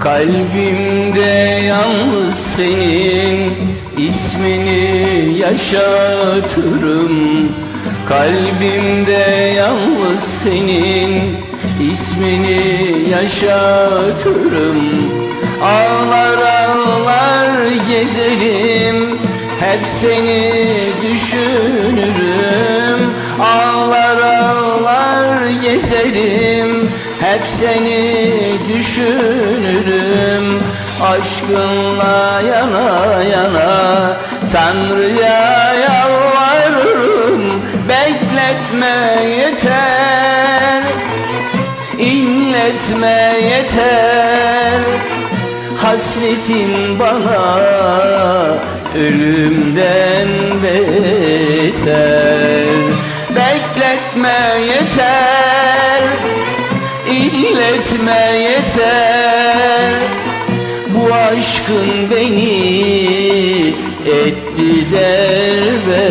Kalbimde yalnız senin ismini yaşatırım. Kalbimde yalnız senin ismini yaşatırım. Ağlar ağlar gezerim hep seni düşünürüm. Ağlar ağlar gezerim hep seni düşünürüm Aşkınla yana yana. Tanrı'ya yalvarırım Bekletme yeter. İnletme yeter. Hasretin bana ölümden beter. Bekletme yeter İlletme yeter. Bu aşkın beni etti derbeder.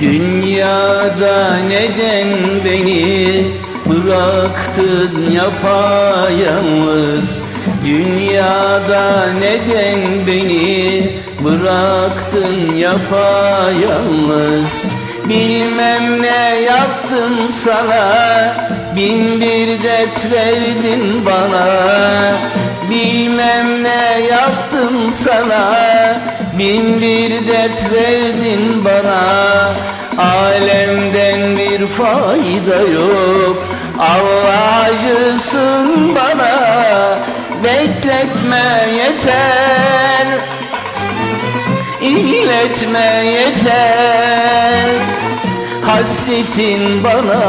Dünyada neden beni bıraktın yapayalnız? Dünyada neden beni bıraktın yapayalnız? Bilmem ne yaptım sana Bin bir dert verdin bana. Bilmem ne yaptım sana Bin bir dert verdin bana. Alemden bir fayda yok Allah acısın bana Bekletme yeter. İlletme yeter. Hasretin bana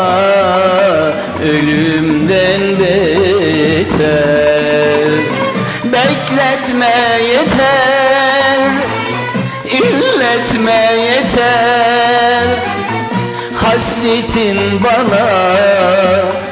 ölümden beter. Bekletme yeter. İlletme yeter. Hasretin bana